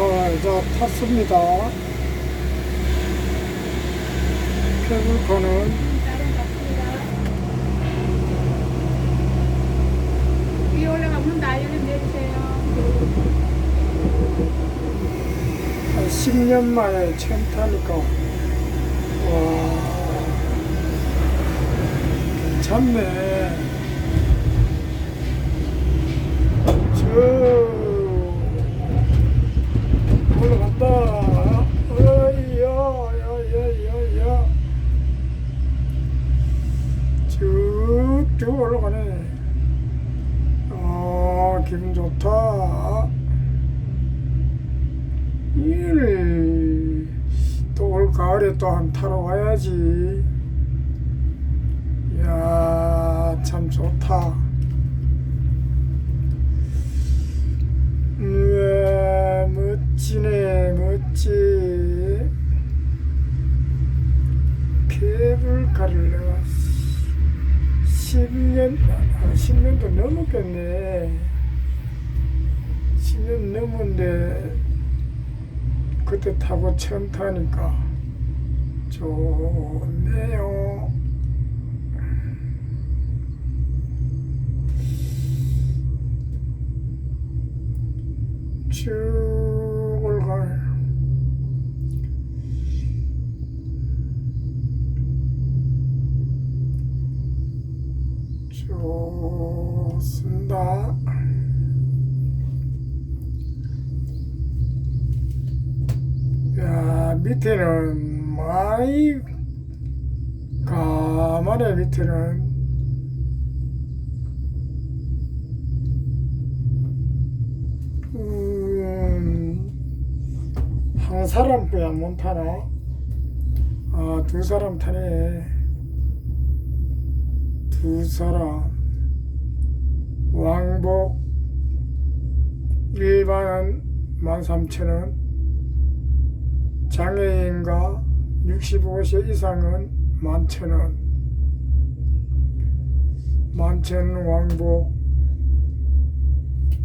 자, 이제 탔습니다. 케이블카는 따로 갑니다. 위에 올라가면 나이를 내주세요. 한 10년 만에 처음 타니까, 와, 괜찮네. 저, 올라간다. 어이야, 야, 야, 야, 야. 쭉쭉 올라가네. 아, 기분 좋다. 일, 또올 가을에 또 한 타러 와야지. 이야, 참 좋다. 10년, 아, 10년도 넘었겠네. 10년 넘은데, 그때 타고 처음 타니까 좋네요. 쭉 밑에는 많이 가만해 밑에는 음, 한 사람 빼야 못 타나? 아, 두 사람 타네. 두 사람. 왕복 일반은 13,000원. 장애인과 65세 이상은 만천원. 만천 왕복.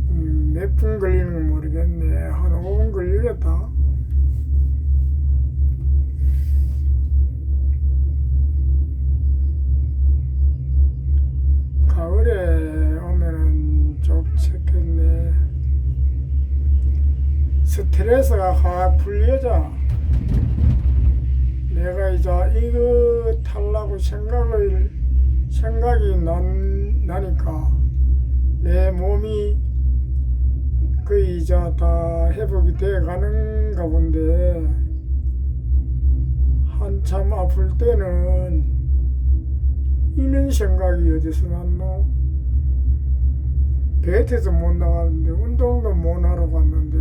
음, 몇분 걸리는 건 모르겠네. 한 5분 걸리겠다. 가을에 오면은 좋겠네. 스트레스가 확 풀려져 내가 이제 이거 탈라고 생각을 생각이 난, 나니까 내 몸이 거의 이제 다 회복이 돼 가는가 본데 한참 아플 때는 이런 생각이 어디서 났노? 배트도 못 나갔는데 운동도 못 하러 갔는데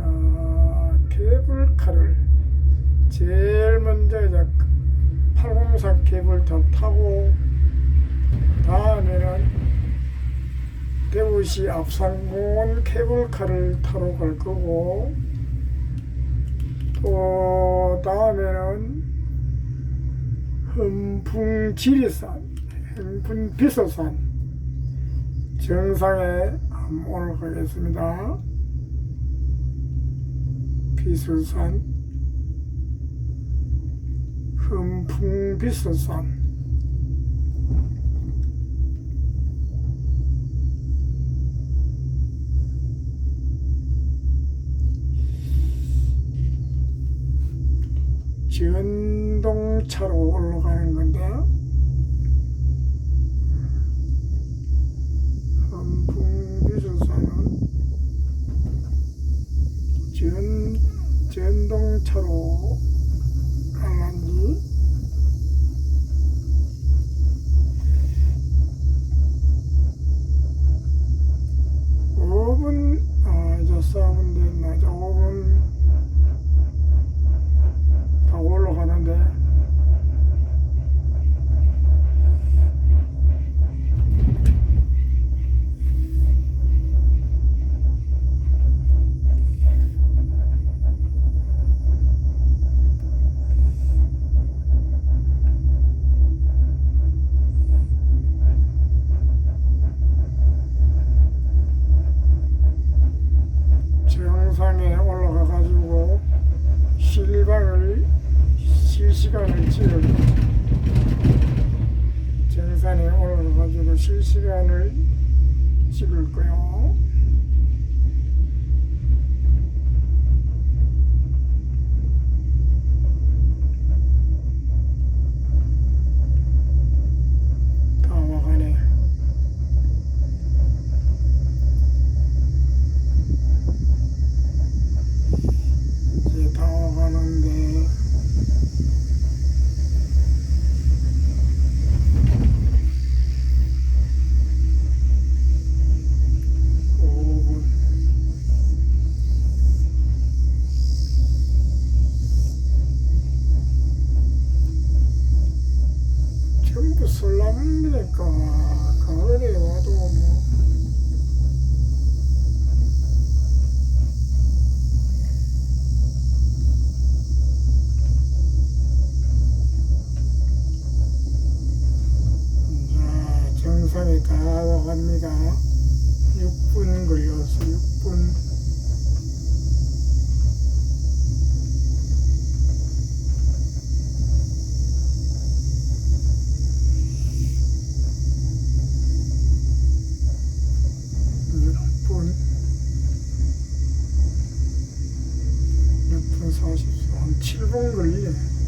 야, 케이블카를 이제 803 케이블카 타고 다음에는 대구시 앞산공원 케이블카를 타러 갈 거고 또 다음에는 흠풍 지리산, 흠풍 비서산 정상에 한번 올라가겠습니다. 비서산, 흠풍 비서산. 전동차로 올라가는 건데 한풍비서사는 전, 전동차로 시간을 찍을 거요. 설람이니까 가을에 와도 뭐 자, 정상에 다 와갑니다. 6분 걸려서 6분. 风格的意。